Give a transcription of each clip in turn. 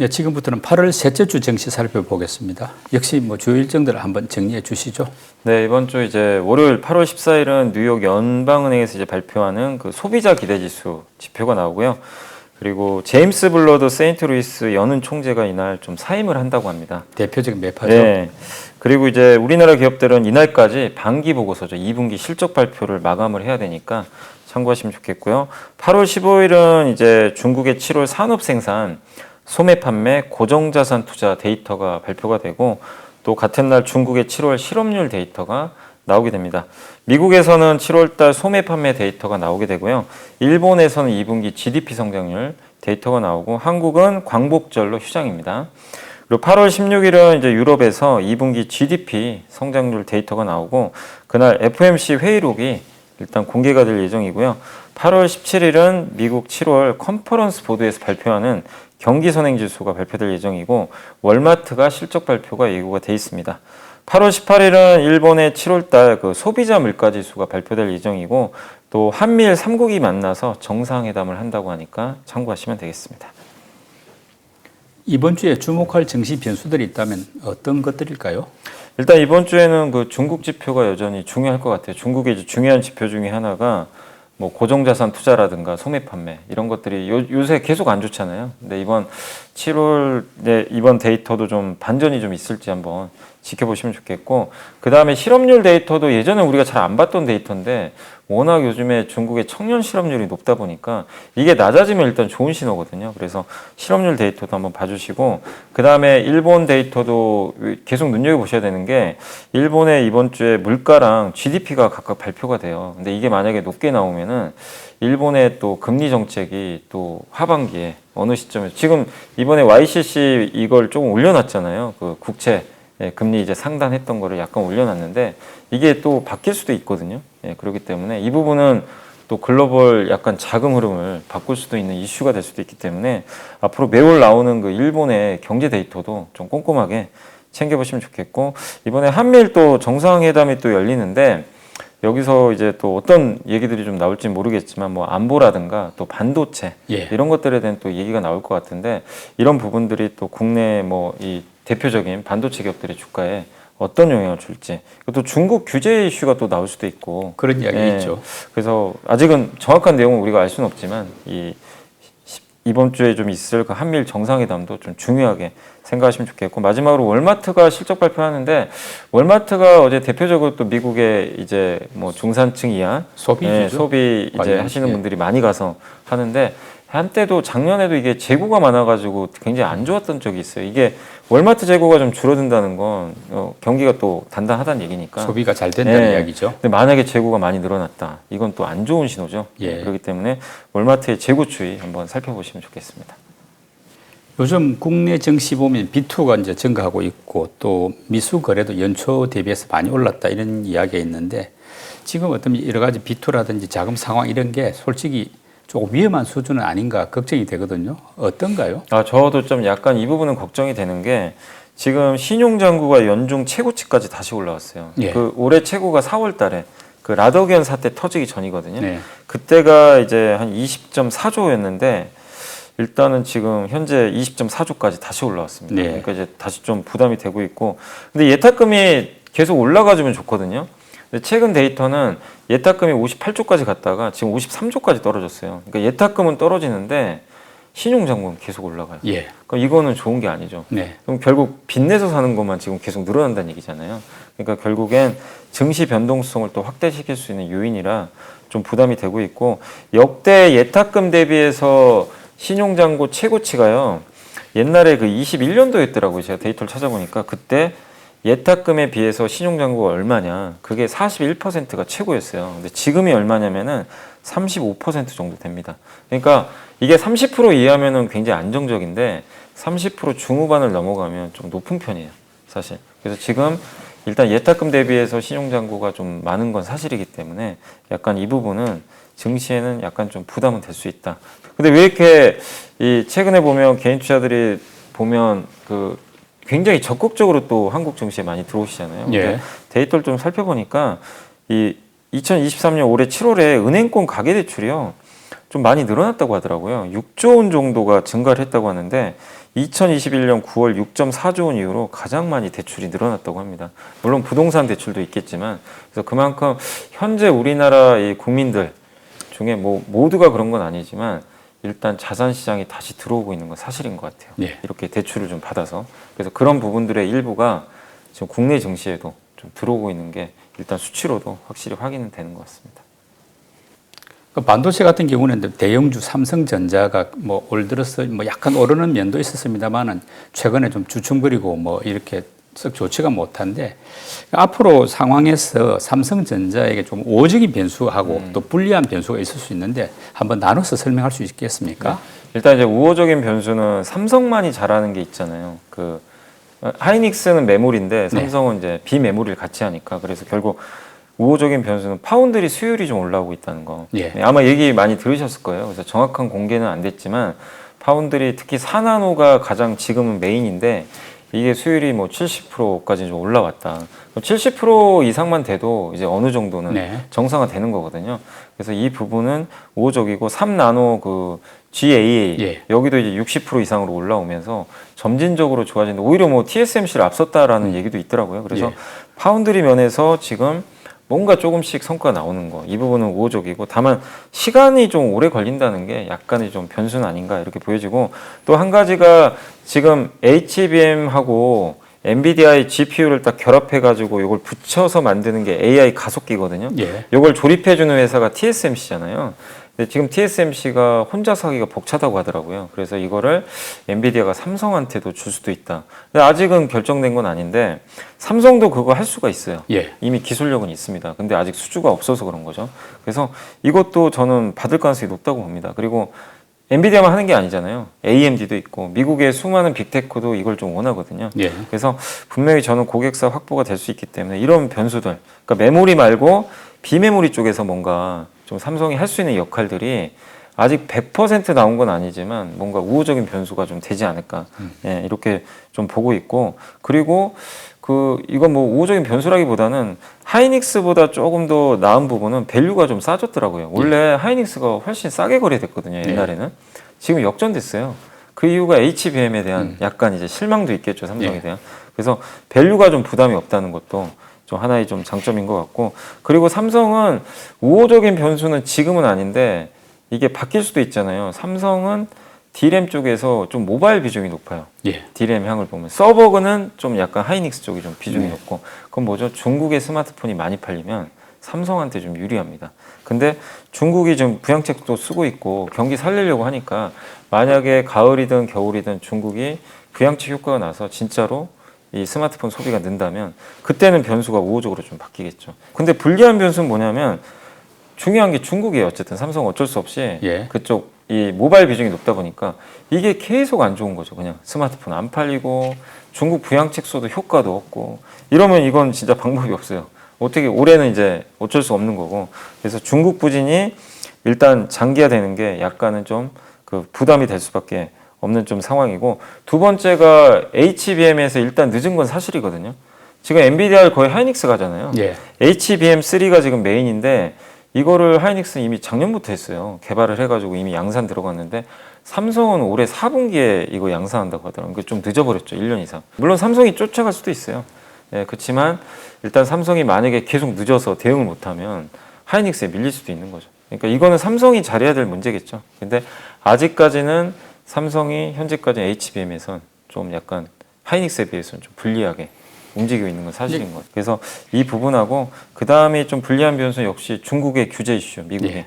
예, 지금부터는 8월 셋째 주 증시 살펴보겠습니다. 역시 뭐 주요 일정들을 한번 정리해 주시죠. 네, 이번 주 이제 월요일 8월 14일은 뉴욕 연방은행에서 이제 발표하는 그 소비자 기대 지수 지표가 나오고요. 그리고 제임스 블러드 세인트루이스 연은 총재가 이날 좀 사임을 한다고 합니다. 대표적인 매파죠. 네. 그리고 이제 우리나라 기업들은 이날까지 반기 보고서죠. 2분기 실적 발표를 마감을 해야 되니까 참고하시면 좋겠고요. 8월 15일은 이제 중국의 7월 산업 생산, 소매 판매, 고정자산 투자 데이터가 발표가 되고 또 같은 날 중국의 7월 실업률 데이터가 나오게 됩니다. 미국에서는 7월 달 소매 판매 데이터가 나오게 되고요. 일본에서는 2분기 GDP 성장률 데이터가 나오고 한국은 광복절로 휴장입니다. 그리고 8월 16일은 이제 유럽에서 2분기 GDP 성장률 데이터가 나오고 그날 FOMC 회의록이 일단 공개가 될 예정이고요. 8월 17일은 미국 7월 컨퍼런스 보드에서 발표하는 경기 선행 지수가 발표될 예정이고 월마트가 실적 발표가 예고가 돼 있습니다. 8월 18일은 일본의 7월 달 그 소비자 물가 지수가 발표될 예정이고 또 한미일 3국이 만나서 정상회담을 한다고 하니까 참고하시면 되겠습니다. 이번 주에 주목할 증시 변수들이 있다면 어떤 것들일까요? 일단 이번 주에는 그 중국 지표가 여전히 중요할 것 같아요. 중국의 중요한 지표 중에 하나가 뭐 고정자산 투자라든가 소매 판매 이런 것들이 요, 요새 계속 안 좋잖아요. 근데 이번 7월 네, 이번 데이터도 좀 반전이 좀 있을지 한번 지켜보시면 좋겠고 그 다음에 실업률 데이터도 예전에 우리가 잘 안 봤던 데이터인데 워낙 요즘에 중국의 청년 실업률이 높다 보니까 이게 낮아지면 일단 좋은 신호거든요. 그래서 실업률 데이터도 한번 봐주시고 그 다음에 일본 데이터도 계속 눈여겨 보셔야 되는 게 일본의 이번 주에 물가랑 GDP가 각각 발표가 돼요. 근데 이게 만약에 높게 나오면은 일본의 또 금리 정책이 또 하반기에 어느 시점에 지금 이번에 YCC 이걸 조금 올려놨잖아요. 그 국채 예, 금리 이제 상단했던 거를 약간 올려놨는데 이게 또 바뀔 수도 있거든요. 예, 그렇기 때문에 이 부분은 또 글로벌 약간 자금 흐름을 바꿀 수도 있는 이슈가 될 수도 있기 때문에 앞으로 매월 나오는 그 일본의 경제 데이터도 좀 꼼꼼하게 챙겨보시면 좋겠고 이번에 한미일 또 정상회담이 또 열리는데 여기서 이제 또 어떤 얘기들이 좀 나올지 모르겠지만 뭐 안보라든가 또 반도체 예. 이런 것들에 대한 또 얘기가 나올 것 같은데 이런 부분들이 또 국내 뭐이 대표적인 반도체 기업들의 주가에 어떤 영향을 줄지 또 중국 규제 이슈가 또 나올 수도 있고 그런 이야기 예. 있죠. 그래서 아직은 정확한 내용은 우리가 알 수는 없지만 이 시- 이번 주에 좀 있을 그 한미일 정상회담도 좀 중요하게 생각하시면 좋겠고 마지막으로 월마트가 실적 발표하는데 월마트가 어제 대표적으로 또 미국의 이제 뭐 중산층 이하 소비주죠. 예, 소비 이제 관련, 하시는 예. 분들이 많이 가서 하는데 한때도 작년에도 이게 재고가 많아가지고 굉장히 안 좋았던 적이 있어요. 이게 월마트 재고가 좀 줄어든다는 건 어, 경기가 또 단단하다는 얘기니까. 소비가 잘 된다는 예. 이야기죠. 근데 만약에 재고가 많이 늘어났다. 이건 또 안 좋은 신호죠. 예. 그렇기 때문에 월마트의 재고 추이 한번 살펴보시면 좋겠습니다. 요즘 국내 증시 보면 비투가 이제 증가하고 있고 또 미수 거래도 연초 대비해서 많이 올랐다 이런 이야기가 있는데 지금 어떤 여러 가지 비투라든지 자금 상황 이런 게 솔직히 조금 위험한 수준은 아닌가 걱정이 되거든요. 어떤가요? 아, 저도 좀 약간 이 부분은 걱정이 되는 게 지금 신용장구가 연중 최고치까지 다시 올라왔어요. 예. 그 올해 최고가 4월 달에 그 라더기언 사태 터지기 전이거든요. 네. 그때가 이제 한 20.4조였는데 일단은 지금 현재 20.4조까지 다시 올라왔습니다. 네. 그러니까 이제 다시 좀 부담이 되고 있고 근데 예탁금이 계속 올라가주면 좋거든요. 근데 최근 데이터는 예탁금이 58조까지 갔다가 지금 53조까지 떨어졌어요. 그러니까 예탁금은 떨어지는데 신용장부는 계속 올라가요. 예. 그럼 이거는 좋은 게 아니죠. 네. 그럼 결국 빚내서 사는 것만 지금 계속 늘어난다는 얘기잖아요. 그러니까 결국엔 증시 변동성을 또 확대시킬 수 있는 요인이라 좀 부담이 되고 있고 역대 예탁금 대비해서 신용잔고 최고치가요. 옛날에 그 21년도였더라고요. 제가 데이터를 찾아보니까 그때 예탁금에 비해서 신용잔고가 얼마냐. 그게 41%가 최고였어요. 근데 지금이 얼마냐면은 35% 정도 됩니다. 그러니까 이게 30% 이하면은 굉장히 안정적인데 30% 중후반을 넘어가면 좀 높은 편이에요. 사실. 그래서 지금 일단 예탁금 대비해서 신용잔고가 좀 많은 건 사실이기 때문에 약간 이 부분은 증시에는 약간 좀 부담은 될 수 있다. 근데 왜 이렇게 이 최근에 보면 개인 투자들이 보면 그 굉장히 적극적으로 또 한국 증시에 많이 들어오시잖아요. 예. 근데 데이터를 좀 살펴보니까 이 2023년 올해 7월에 은행권 가계 대출이요. 좀 많이 늘어났다고 하더라고요. 6조 원 정도가 증가를 했다고 하는데 2021년 9월 6.4조 원 이후로 가장 많이 대출이 늘어났다고 합니다. 물론 부동산 대출도 있겠지만 그래서 그만큼 현재 우리나라 의 국민들 중에 뭐 모두가 그런 건 아니지만 일단 자산 시장이 다시 들어오고 있는 건 사실인 것 같아요. 예. 이렇게 대출을 좀 받아서 그래서 그런 부분들의 일부가 지금 국내 증시에도 좀 들어오고 있는 게 일단 수치로도 확실히 확인은 되는 것 같습니다. 그 반도체 같은 경우는 대형주 삼성전자가 뭐 올 들어서 뭐 약간 오르는 면도 있었습니다만은 최근에 좀 주춤거리고 뭐 이렇게 썩 좋지가 못한데 앞으로 상황에서 삼성전자에게 좀 우호적인 변수하고 또 불리한 변수가 있을 수 있는데 한번 나눠서 설명할 수 있겠습니까? 일단 이제 우호적인 변수는 삼성만이 잘하는 게 있잖아요. 그 하이닉스는 메모리인데 삼성은 이제 비메모리를 같이 하니까 그래서 결국 우호적인 변수는 파운드리 수율이 좀 올라오고 있다는 거. 예. 네, 아마 얘기 많이 들으셨을 거예요. 그래서 정확한 공개는 안 됐지만 파운드리 특히 4나노가 가장 지금은 메인인데 이게 수율이 뭐 70%까지 좀 올라왔다. 70% 이상만 돼도 이제 어느 정도는 네. 정상화 되는 거거든요. 그래서 이 부분은 우호적이고 3나노 그 GAA 예. 여기도 이제 60% 이상으로 올라오면서 점진적으로 좋아지는데 오히려 뭐 TSMC를 앞섰다라는 얘기도 있더라고요. 그래서 음. 예. 파운드리 면에서 지금 뭔가 조금씩 성과가 나오는 거 이 부분은 우호적이고 다만 시간이 좀 오래 걸린다는 게 약간의 좀 변수는 아닌가 이렇게 보여지고 또 한 가지가 지금 HBM하고 엔비디아의 GPU를 딱 결합해 가지고 이걸 붙여서 만드는 게 AI 가속기거든요. 예. 이걸 조립해 주는 회사가 TSMC잖아요. 근데 지금 TSMC가 혼자서 하기가 벅차다고 하더라고요. 그래서 이거를 엔비디아가 삼성한테도 줄 수도 있다. 근데 아직은 결정된 건 아닌데 삼성도 그거 할 수가 있어요. 예. 이미 기술력은 있습니다. 근데 아직 수주가 없어서 그런 거죠. 그래서 이것도 저는 받을 가능성이 높다고 봅니다. 그리고 엔비디아만 하는 게 아니잖아요. AMD도 있고 미국의 수많은 빅테크도 이걸 좀 원하거든요. 예. 그래서 분명히 저는 고객사 확보가 될 수 있기 때문에 이런 변수들, 그러니까 메모리 말고 비메모리 쪽에서 뭔가 좀 삼성이 할 수 있는 역할들이 아직 100% 나온 건 아니지만 뭔가 우호적인 변수가 좀 되지 않을까 예, 이렇게 좀 보고 있고 그리고 그 이건 뭐 우호적인 변수라기보다는 하이닉스보다 조금 더 나은 부분은 밸류가 좀 싸졌더라고요. 원래 하이닉스가 훨씬 싸게 거래됐거든요 옛날에는 지금 역전됐어요. 그 이유가 HBM에 대한 약간 이제 실망도 있겠죠 삼성에 예. 대한. 그래서 밸류가 좀 부담이 없다는 것도 좀 하나의 좀 장점인 것 같고 그리고 삼성은 우호적인 변수는 지금은 아닌데 이게 바뀔 수도 있잖아요. 삼성은 D램 쪽에서 좀 모바일 비중이 높아요. 예. D램 향을 보면 서버는 좀 약간 하이닉스 쪽이 좀 비중이 네. 높고 그건 뭐죠? 중국의 스마트폰이 많이 팔리면 삼성한테 좀 유리합니다. 근데 중국이 좀 부양책도 쓰고 있고 경기 살리려고 하니까 만약에 가을이든 겨울이든 중국이 부양책 효과가 나서 진짜로 이 스마트폰 소비가 는다면 그때는 변수가 우호적으로 좀 바뀌겠죠. 근데 불리한 변수는 뭐냐면 중요한 게 중국이에요. 어쨌든 삼성 어쩔 수 없이 예. 그쪽 이 모바일 비중이 높다 보니까 이게 계속 안 좋은 거죠. 그냥 스마트폰 안 팔리고 중국 부양책 써도 효과도 없고 이러면 이건 진짜 방법이 없어요. 어떻게 올해는 이제 어쩔 수 없는 거고 그래서 중국 부진이 일단 장기화되는 게 약간은 좀 그 부담이 될 수밖에 없는 좀 상황이고 두 번째가 HBM에서 일단 늦은 건 사실이거든요. 지금 엔비디아를 거의 하이닉스 가잖아요. 예. HBM3가 지금 메인인데 이거를 하이닉스는 이미 작년부터 했어요. 개발을 해가지고 이미 양산 들어갔는데 삼성은 올해 4분기에 이거 양산한다고 하더라고요. 그게 좀 늦어버렸죠. 1년 이상. 물론 삼성이 쫓아갈 수도 있어요. 예, 그렇지만 일단 삼성이 만약에 계속 늦어서 대응을 못하면 하이닉스에 밀릴 수도 있는 거죠. 그러니까 이거는 삼성이 잘해야 될 문제겠죠. 근데 아직까지는 삼성이 현재까지 HBM에선 좀 약간 하이닉스에 비해서는 좀 불리하게 움직이고 있는 건 사실인 것 같아요. 그래서 이 부분하고 그 다음에 좀 불리한 변수 는 역시 중국의 규제 이슈, 미국의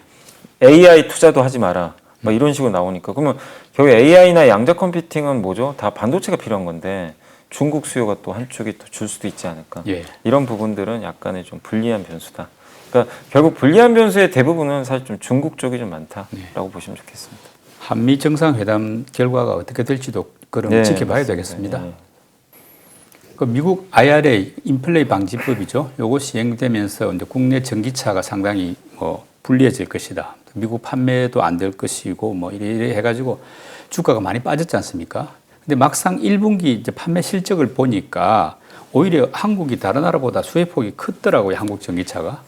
AI 투자도 하지 마라. 막 이런 식으로 나오니까 그러면 결국 AI나 양자 컴퓨팅은 뭐죠? 다 반도체가 필요한 건데 중국 수요가 또 한쪽이 또 줄 수도 있지 않을까. 예. 이런 부분들은 약간의 좀 불리한 변수다. 그러니까 결국 불리한 변수의 대부분은 사실 좀 중국 쪽이 좀 많다라고 보시면 좋겠습니다. 한미 정상회담 결과가 어떻게 될지도 그럼 네, 지켜봐야 맞습니다. 되겠습니다. 네. 그 미국 IRA 인플레이 방지법이죠. 요거 시행되면서 이제 국내 전기차가 상당히 뭐 불리해질 것이다. 미국 판매도 안 될 것이고 뭐 이래 이래 해가지고 주가가 많이 빠졌지 않습니까? 근데 막상 1분기 이제 판매 실적을 보니까 오히려 한국이 다른 나라보다 수혜폭이 크더라고요. 한국 전기차가.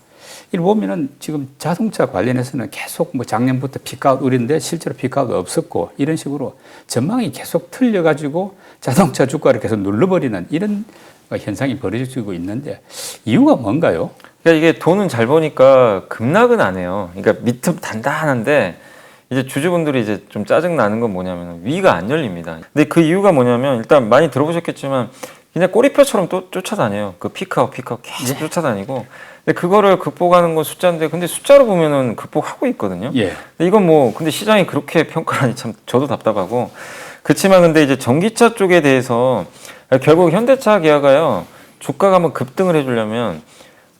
이 보면은 지금 자동차 관련해서는 계속 뭐 작년부터 피크아웃 우리인데 실제로 피크아웃 없었고 이런 식으로 전망이 계속 틀려가지고 자동차 주가를 계속 눌러버리는 이런 현상이 벌어지고 있는데 이유가 뭔가요? 그러니까 이게 돈은 잘 버니까 급락은 안 해요. 그러니까 밑은 단단한데 이제 주주분들이 이제 좀 짜증 나는 건 뭐냐면 위가 안 열립니다. 근데 그 이유가 뭐냐면 일단 많이 들어보셨겠지만 그냥 꼬리표처럼 또 쫓아다녀요. 그 피크아웃 피크아웃 계속 쫓아다니고. 근데 그거를 극복하는 건 숫자인데 근데 숫자로 보면은 극복하고 있거든요. 예. 근데 이건 뭐 근데 시장이 그렇게 평가하니 참 저도 답답하고 그렇지만 근데 이제 전기차 쪽에 대해서 결국 현대차 기아가요 주가가 한번 급등을 해주려면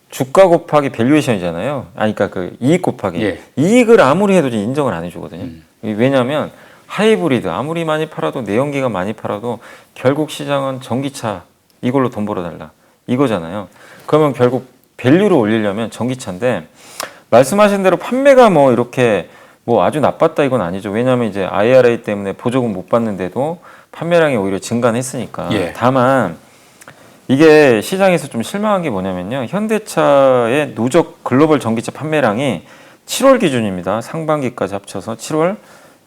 주가 곱하기 밸류에이션이잖아요. 아니 그러니까 그 이익 곱하기 예. 이익을 아무리 해도 인정을 안 해주거든요. 음. 왜냐하면 하이브리드 아무리 많이 팔아도 내연기가 많이 팔아도 결국 시장은 전기차 이걸로 돈 벌어달라 이거잖아요. 그러면 결국 밸류를 올리려면 전기차인데 말씀하신 대로 판매가 뭐 이렇게 뭐 아주 나빴다 이건 아니죠. 왜냐하면 이제 IRA 때문에 보조금 못 받는데도 판매량이 오히려 증가는 했으니까. 예. 다만 이게 시장에서 좀 실망한 게 뭐냐면요. 현대차의 누적 글로벌 전기차 판매량이 7월 기준입니다. 상반기까지 합쳐서 7월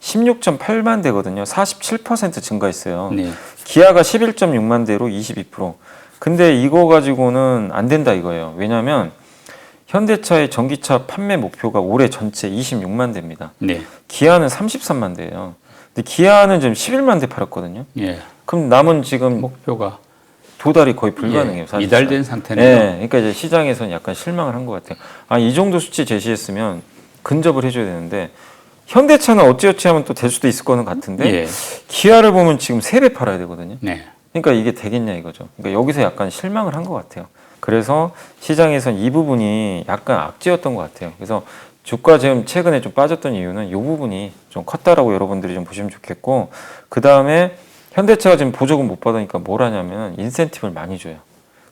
16.8만 대거든요. 47% 증가했어요. 네. 기아가 11.6만 대로 22%. 근데 이거 가지고는 안 된다 이거예요. 왜냐하면 현대차의 전기차 판매 목표가 올해 전체 26만 대입니다. 네. 기아는 33만 대예요. 근데 기아는 지금 11만 대 팔았거든요. 예. 그럼 남은 지금 목표가 도달이 거의 불가능해요. 예, 사실. 이달된 상태네요. 네, 그러니까 이제 시장에서는 약간 실망을 한 것 같아요. 아, 이 정도 수치 제시했으면 근접을 해줘야 되는데 현대차는 어찌어찌 하면 또 될 수도 있을 거는 같은데 예. 기아를 보면 지금 세배 팔아야 되거든요. 네. 그러니까 이게 되겠냐 이거죠. 그러니까 여기서 약간 실망을 한 것 같아요. 그래서 시장에선 이 부분이 약간 악재였던 것 같아요. 그래서 주가 지금 최근에 좀 빠졌던 이유는 이 부분이 좀 컸다라고 여러분들이 좀 보시면 좋겠고 그 다음에 현대차가 지금 보조금 못 받으니까 뭘 하냐면 인센티브를 많이 줘요.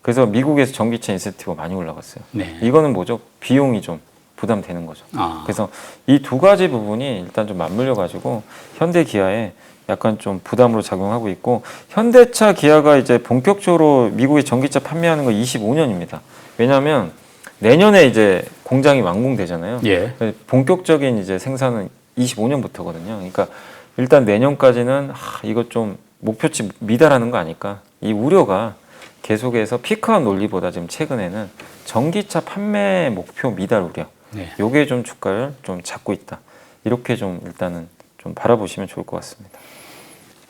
그래서 미국에서 전기차 인센티브가 많이 올라갔어요. 네. 이거는 뭐죠? 비용이 좀 부담되는 거죠. 아. 그래서 이 두 가지 부분이 일단 좀 맞물려 가지고 현대 기아에 약간 좀 부담으로 작용하고 있고 현대차 기아가 이제 본격적으로 미국의 전기차 판매하는 거 25년입니다. 왜냐하면 내년에 이제 공장이 완공되잖아요. 예. 본격적인 이제 생산은 25년부터거든요. 그러니까 일단 내년까지는 하, 이거 좀 목표치 미달하는 거 아닐까? 이 우려가 계속해서 피크아웃 논리보다 지금 최근에는 전기차 판매 목표 미달 우려. 네. 요게 좀 주가를 좀 잡고 있다. 이렇게 좀 일단은 좀 바라보시면 좋을 것 같습니다.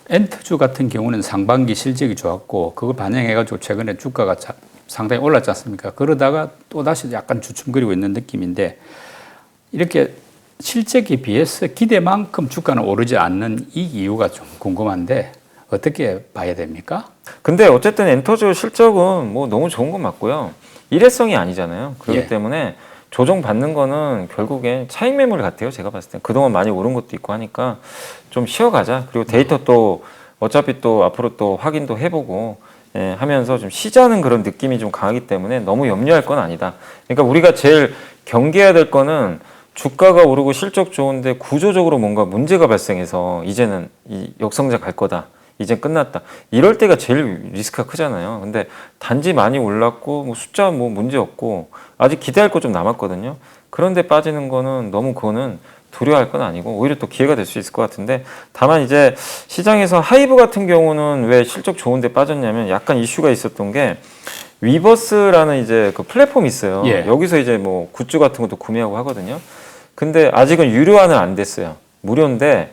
엔터주 같은 경우는 상반기 실적이 좋았고 그걸 반영해가지고 최근에 주가가 자- 상당히 올랐지 않습니까? 그러다가 또 다시 약간 주춤거리고 있는 느낌인데 이렇게 실적에 비해서 기대만큼 주가는 오르지 않는 이 이유가 좀 궁금한데 어떻게 봐야 됩니까? 근데 어쨌든 엔터즈 실적은 뭐 너무 좋은 건 맞고요. 일회성이 아니잖아요. 그렇기 예. 때문에 조정 받는 거는 결국엔 차익 매물 같아요. 제가 봤을 때 그동안 많이 오른 것도 있고 하니까 좀 쉬어가자. 그리고 데이터 또 어차피 또 앞으로 또 확인도 해보고 예, 하면서 좀 쉬자는 그런 느낌이 좀 강하기 때문에 너무 염려할 건 아니다. 그러니까 우리가 제일 경계해야 될 거는 주가가 오르고 실적 좋은데 구조적으로 뭔가 문제가 발생해서 이제는 이 역성장 갈 거다. 이제 끝났다. 이럴 때가 제일 리스크가 크잖아요. 근데 단지 많이 올랐고 뭐 숫자 뭐 문제 없고 아직 기대할 거 좀 남았거든요. 그런데 빠지는 거는 너무 그거는 두려워할 건 아니고 오히려 또 기회가 될 수 있을 것 같은데 다만 이제 시장에서 하이브 같은 경우는 왜 실적 좋은데 빠졌냐면 약간 이슈가 있었던 게 위버스라는 이제 그 플랫폼이 있어요. 예. 여기서 이제 뭐 굿즈 같은 것도 구매하고 하거든요. 근데 아직은 유료 화는 안 됐어요. 무료인데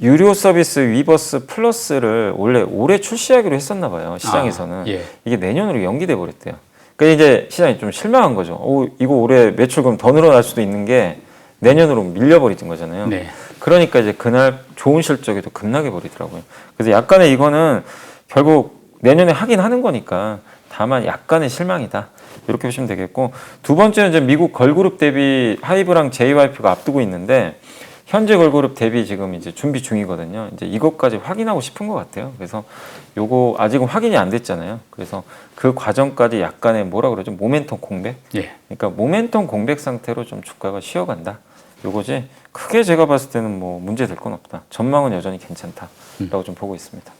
유료 서비스 위버스 플러스를 원래 올해 출시하기로 했었나 봐요. 시장에서는. 아, 예. 이게 내년으로 연기돼 버렸대요. 그러니까 이제 시장이 좀 실망한 거죠. 오, 이거 올해 매출 그럼 더 늘어날 수도 있는 게 내년으로 밀려버린 거잖아요. 네. 그러니까 이제 그날 좋은 실적에도 급락해 버리더라고요. 그래서 약간의 이거는 결국 내년에 하긴 하는 거니까 다만 약간의 실망이다. 이렇게 보시면 되겠고 두 번째는 이제 미국 걸그룹 대비 하이브랑 JYP가 앞두고 있는데 현재 걸그룹 대비 지금 이제 준비 중이거든요. 이제 이것까지 확인하고 싶은 것 같아요. 그래서 요거 아직은 확인이 안 됐잖아요. 그래서 그 과정까지 약간의 뭐라 그러죠? 모멘텀 공백. 예. 그러니까 모멘텀 공백 상태로 좀 주가가 쉬어간다. 요거지 크게 제가 봤을 때는 뭐 문제 될 건 없다. 전망은 여전히 괜찮다라고 좀 보고 있습니다.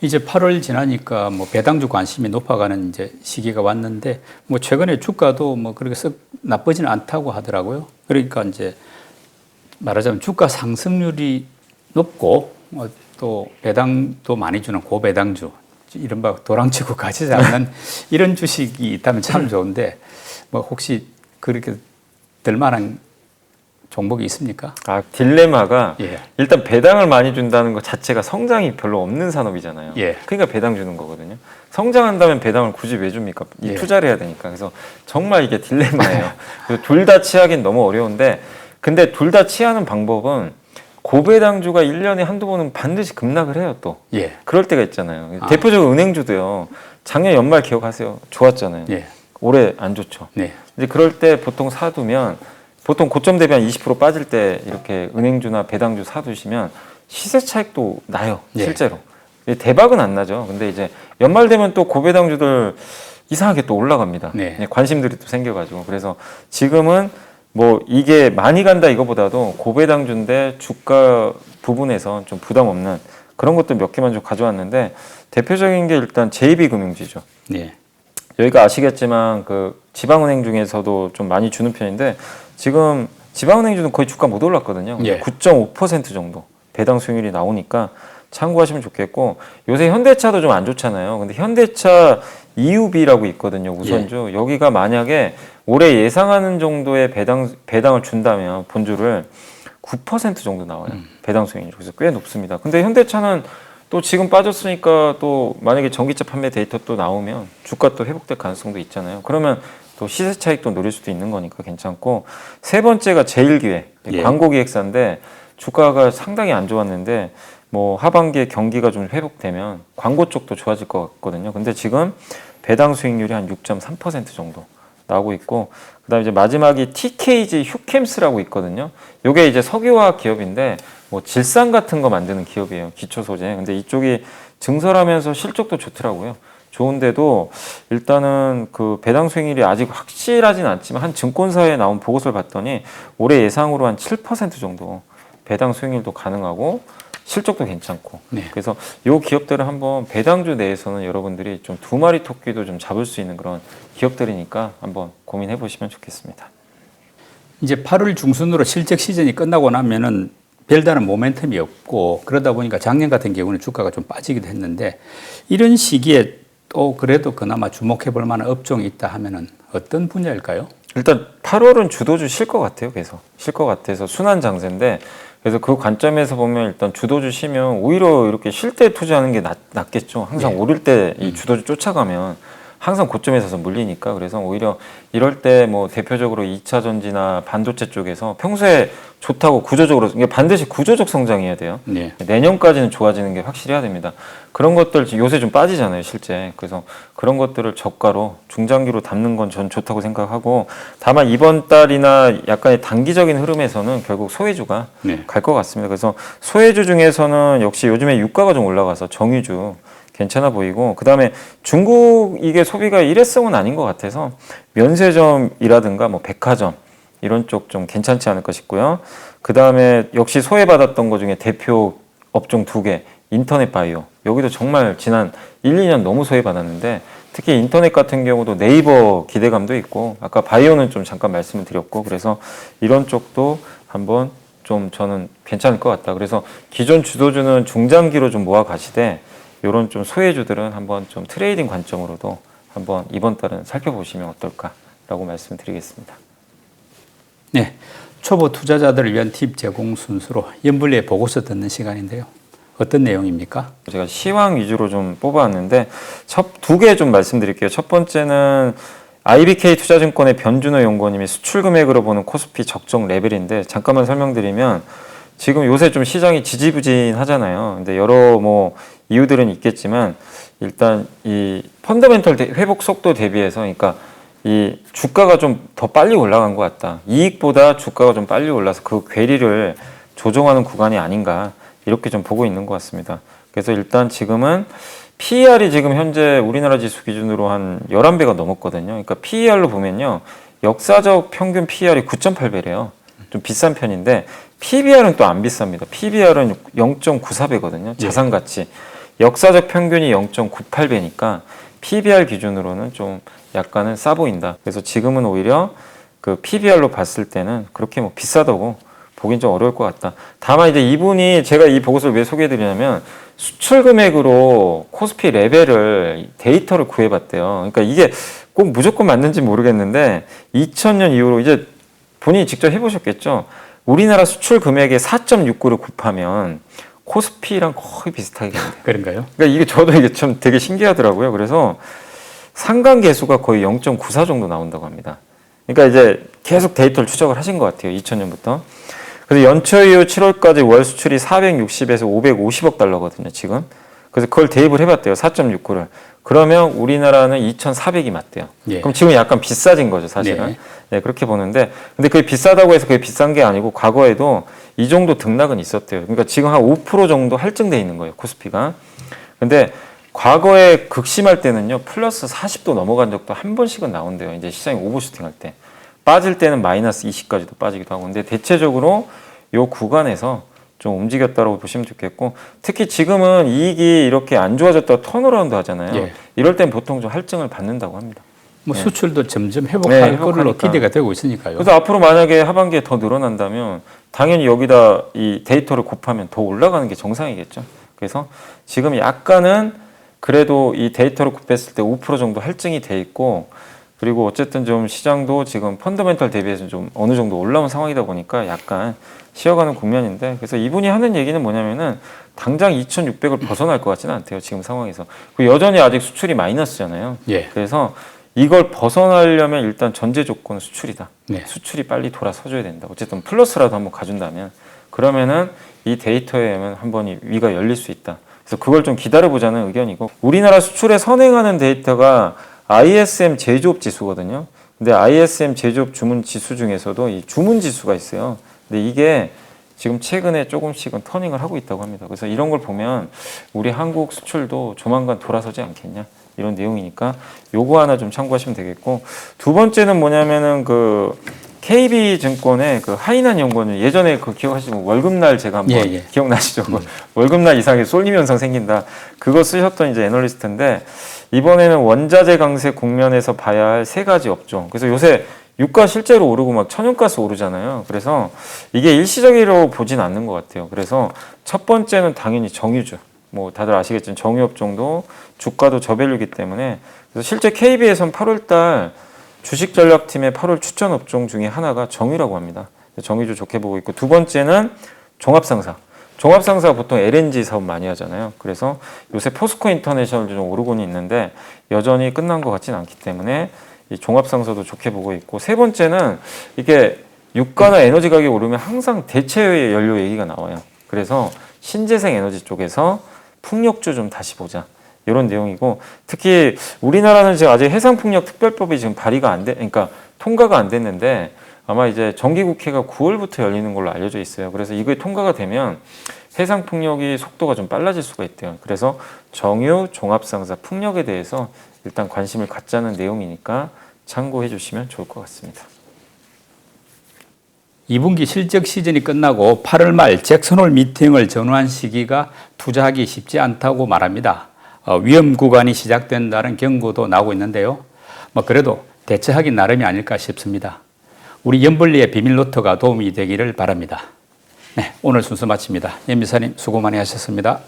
이제 8월 지나니까 뭐 배당주 관심이 높아가는 이제 시기가 왔는데 뭐 최근에 주가도 뭐 그렇게 썩 나쁘지는 않다고 하더라고요. 그러니까 이제 말하자면 주가 상승률이 높고 어, 또 배당도 많이 주는 고배당주 이른바 도랑치고 가지지 않는 이런 주식이 있다면 참 좋은데 뭐 혹시 그렇게 될 만한 종목이 있습니까? 아 딜레마가 예. 일단 배당을 많이 준다는 것 자체가 성장이 별로 없는 산업이잖아요. 예. 그러니까 배당 주는 거거든요. 성장한다면 배당을 굳이 왜 줍니까? 이 예. 투자를 해야 되니까. 그래서 정말 이게 딜레마예요. 둘 다 취하긴 너무 어려운데 근데 둘 다 취하는 방법은 고배당주가 1년에 한두 번은 반드시 급락을 해요, 또. 예. 그럴 때가 있잖아요. 아. 대표적으로 은행주도요. 작년 연말 기억하세요? 좋았잖아요. 예. 올해 안 좋죠. 네. 이제 그럴 때 보통 사두면 보통 고점 대비 한 20% 빠질 때 이렇게 은행주나 배당주 사두시면 시세 차익도 나요 네. 실제로 근데 대박은 안 나죠 근데 이제 연말 되면 또 고배당주들 이상하게 또 올라갑니다 네. 예, 관심들이 또 생겨가지고 그래서 지금은 뭐 이게 많이 간다 이거보다도 고배당주인데 주가 부분에서 좀 부담 없는 그런 것들 몇 개만 좀 가져왔는데 대표적인 게 일단 JB금융지죠 네. 여기가 아시겠지만 그 지방은행 중에서도 좀 많이 주는 편인데 지금 지방은행주는 거의 주가 못 올랐거든요. 예. 9.5% 정도 배당 수익률이 나오니까 참고하시면 좋겠고 요새 현대차도 좀 안 좋잖아요. 근데 현대차 EUB라고 있거든요. 우선주 여기가 만약에 올해 예상하는 정도의 배당 배당을 준다면 본주를 9% 정도 나와요. 배당 수익률 그래서 꽤 높습니다. 근데 현대차는 또 지금 빠졌으니까 또 만약에 전기차 판매 데이터 또 나오면 주가 또 회복될 가능성도 있잖아요. 그러면 또 시세 차익도 노릴 수도 있는 거니까 괜찮고 세 번째가 제일기획 예. 광고 기획사인데 주가가 상당히 안 좋았는데 뭐 하반기에 경기가 좀 회복되면 광고 쪽도 좋아질 것 같거든요. 근데 지금 배당 수익률이 한 6.3% 정도 나오고 있고 그다음에 이제 마지막이 TKG 휴캠스라고 있거든요. 요게 이제 석유화학 기업인데 뭐 질산 같은 거 만드는 기업이에요. 기초 소재. 근데 이쪽이 증설하면서 실적도 좋더라고요. 좋은데도 일단은 그 배당 수익률이 아직 확실하진 않지만 한 증권사에 나온 보고서를 봤더니 올해 예상으로 한 7% 정도 배당 수익률도 가능하고 실적도 괜찮고 네. 그래서 요 기업들은 한번 배당주 내에서는 여러분들이 좀 두 마리 토끼도 좀 잡을 수 있는 그런 기업들이니까 한번 고민해 보시면 좋겠습니다. 이제 8월 중순으로 실적 시즌이 끝나고 나면은 별다른 모멘텀이 없고 그러다 보니까 작년 같은 경우는 주가가 좀 빠지기도 했는데 이런 시기에 또 그래도 그나마 주목해 볼 만한 업종이 있다 하면은 어떤 분야일까요? 일단 8월은 주도주 쉴것 같아요. 계속 쉴것 같아서 순환 장세인데 그래서 그 관점에서 보면 일단 주도주 쉬면 오히려 이렇게 쉴 때 투자하는 게 낫, 낫겠죠. 항상 네. 오를 때 이 주도주 쫓아가면 항상 고점에 서서 물리니까 그래서 오히려 이럴 때 뭐 대표적으로 2차 전지나 반도체 쪽에서 평소에 좋다고 구조적으로 이게 반드시 구조적 성장해야 돼요. 네. 내년까지는 좋아지는 게 확실해야 됩니다. 그런 것들 요새 좀 빠지잖아요, 실제. 그래서 그런 것들을 저가로 중장기로 담는 건 전 좋다고 생각하고 다만 이번 달이나 약간의 단기적인 흐름에서는 결국 소외주가 네. 갈것 같습니다. 그래서 소외주 중에서는 역시 요즘에 유가가 좀 올라가서 정유주 괜찮아 보이고 그다음에 중국 이게 소비가 일회성은 아닌 것 같아서 면세점이라든가 뭐 백화점 이런 쪽 좀 괜찮지 않을까 싶고요. 그다음에 역시 소외받았던 것 중에 대표 업종 두 개 인터넷 바이오 여기도 정말 지난 1, 2년 너무 소외받았는데 특히 인터넷 같은 경우도 네이버 기대감도 있고 아까 바이오는 좀 잠깐 말씀을 드렸고 그래서 이런 쪽도 한번 좀 저는 괜찮을 것 같다. 그래서 기존 주도주는 중장기로 좀 모아 가시되 이런 좀 소외주들은 한번 좀 트레이딩 관점으로도 한번 이번 달은 살펴보시면 어떨까라고 말씀드리겠습니다. 네. 초보 투자자들을 위한 팁 제공 순서로 연불리의 보고서 듣는 시간인데요. 어떤 내용입니까? 제가 시황 위주로 좀 뽑아왔는데 첫두개 좀 말씀드릴게요. 첫 번째는 IBK 투자증권의 변준호 연구원님이 수출 금액으로 보는 코스피 적정 레벨인데 잠깐만 설명드리면 지금 요새 좀 시장이 지지부진하잖아요. 근데 여러 뭐 이유들은 있겠지만 일단 이 펀더멘털 대- 회복 속도 대비해서 그러니까 이 주가가 좀 더 빨리 올라간 것 같다. 이익보다 주가가 좀 빨리 올라서 그 괴리를 조정하는 구간이 아닌가 이렇게 좀 보고 있는 것 같습니다. 그래서 일단 지금은 PER이 지금 현재 우리나라 지수 기준으로 한 11배가 넘었거든요. 그러니까 PER로 보면요. 역사적 평균 PER이 9.8배래요. 좀 비싼 편인데 PBR은 또 안 비쌉니다. PBR은 0.94배거든요. 자산 가치. 역사적 평균이 0.98배니까 PBR 기준으로는 좀 약간은 싸 보인다. 그래서 지금은 오히려 그 PBR로 봤을 때는 그렇게 뭐 비싸다고 보긴 좀 어려울 것 같다. 다만 이제 이분이 제가 이 보고서를 왜 소개해드리냐면 수출 금액으로 코스피 레벨을 데이터를 구해봤대요. 그러니까 이게 꼭 무조건 맞는지 모르겠는데 2000년 이후로 이제 본인이 직접 해보셨겠죠. 우리나라 수출 금액의 4.69를 곱하면 코스피랑 거의 비슷하게 된대요. 그런가요? 그러니까 이게 저도 이게 좀 되게 신기하더라고요. 그래서 상관 계수가 거의 0.94 정도 나온다고 합니다. 그러니까 이제 계속 데이터를 추적을 하신 것 같아요. 2000년부터. 그래서 연초 이후 7월까지 월 수출이 460에서 550억 달러거든요. 지금. 그래서 그걸 대입을 해봤대요. 4.69를. 그러면 우리나라는 2,400이 맞대요. 예. 그럼 지금 약간 비싸진 거죠, 사실은. 네. 네, 그렇게 보는데, 근데 그게 비싸다고 해서 그게 비싼 게 아니고, 과거에도 이 정도 등락은 있었대요. 그러니까 지금 한 5% 정도 할증돼 있는 거예요, 코스피가. 근데 과거에 극심할 때는요, 플러스 40도 넘어간 적도 한 번씩은 나온대요. 이제 시장이 오버슈팅 할 때. 빠질 때는 마이너스 20까지도 빠지기도 하고. 근데 대체적으로 요 구간에서 좀 움직였다고 보시면 좋겠고, 특히 지금은 이익이 이렇게 안 좋아졌다가 턴어라운드 하잖아요. 예. 이럴 땐 보통 좀 할증을 받는다고 합니다. 뭐 네. 수출도 점점 네, 회복할 걸로 회복하니까. 기대가 되고 있으니까요. 그래서 앞으로 만약에 하반기에 더 늘어난다면 당연히 여기다 이 데이터를 곱하면 더 올라가는 게 정상이겠죠. 그래서 지금 약간은 그래도 이 데이터를 곱했을 때 5% 정도 할증이 돼 있고 그리고 어쨌든 좀 시장도 지금 펀더멘털 대비해서 좀 어느 정도 올라온 상황이다 보니까 약간 쉬어가는 국면인데 그래서 이분이 하는 얘기는 뭐냐면은 당장 2,600을 벗어날 것 같지는 않대요 지금 상황에서 그리고 여전히 아직 수출이 마이너스잖아요. 예. 그래서 이걸 벗어나려면 일단 전제 조건은 수출이다. 네. 수출이 빨리 돌아서줘야 된다. 어쨌든 플러스라도 한번 가준다면 그러면은 이 데이터에 의하면 한 번이 위가 열릴 수 있다. 그래서 그걸 좀 기다려보자는 의견이고 우리나라 수출에 선행하는 데이터가 ISM 제조업 지수거든요. 근데 ISM 제조업 주문 지수 중에서도 이 주문 지수가 있어요. 근데 이게 지금 최근에 조금씩은 터닝을 하고 있다고 합니다. 그래서 이런 걸 보면 우리 한국 수출도 조만간 돌아서지 않겠냐 이런 내용이니까 요거 하나 좀 참고하시면 되겠고 두 번째는 뭐냐면은 그 KB 증권의 그 하이난 연구원 예전에 그 기억하시면 월급날 제가 한번 예, 예. 기억나시죠? 뭐 월급날 이상의 쏠림 현상 생긴다. 그거 쓰셨던 이제 애널리스트인데 이번에는 원자재 강세 국면에서 봐야 할 세 가지 업종. 그래서 요새 유가 실제로 오르고 막 천연가스 오르잖아요. 그래서 이게 일시적이라고 보진 않는 것 같아요. 그래서 첫 번째는 당연히 정유주. 뭐 다들 아시겠지만 정유업종도 주가도 저밸류기 때문에 그래서 실제 KB에선 8월달 주식 전략팀의 8월 추천 업종 중에 하나가 정유라고 합니다. 정유주 좋게 보고 있고 두 번째는 종합상사. 종합상사가 보통 LNG 사업 많이 하잖아요. 그래서 요새 포스코 인터내셔널도 좀 오르고는 있는데 여전히 끝난 것 같지는 않기 때문에 이 종합상사도 좋게 보고 있고 세 번째는 이게 유가나 에너지 가격이 오르면 항상 대체 연료 얘기가 나와요. 그래서 신재생 에너지 쪽에서 풍력주 좀 다시 보자. 이런 내용이고 특히 우리나라는 지금 아직 해상풍력 특별법이 지금 발의가 안 돼, 그러니까 통과가 안 됐는데 아마 이제 정기국회가 9월부터 열리는 걸로 알려져 있어요. 그래서 이게 통과가 되면 해상 풍력이 속도가 좀 빨라질 수가 있대요. 그래서 정유 종합상사 풍력에 대해서 일단 관심을 갖자는 내용이니까 참고해 주시면 좋을 것 같습니다. 2분기 실적 시즌이 끝나고 8월 말 잭슨홀 미팅을 전후한 시기가 투자하기 쉽지 않다고 말합니다. 어, 위험 구간이 시작된다는 경고도 나오고 있는데요. 뭐 그래도 대처하기 나름이 아닐까 싶습니다. 우리 연벌리의 비밀 노트가 도움이 되기를 바랍니다. 네, 오늘 순서 마칩니다. 연미사님 수고 많이 하셨습니다.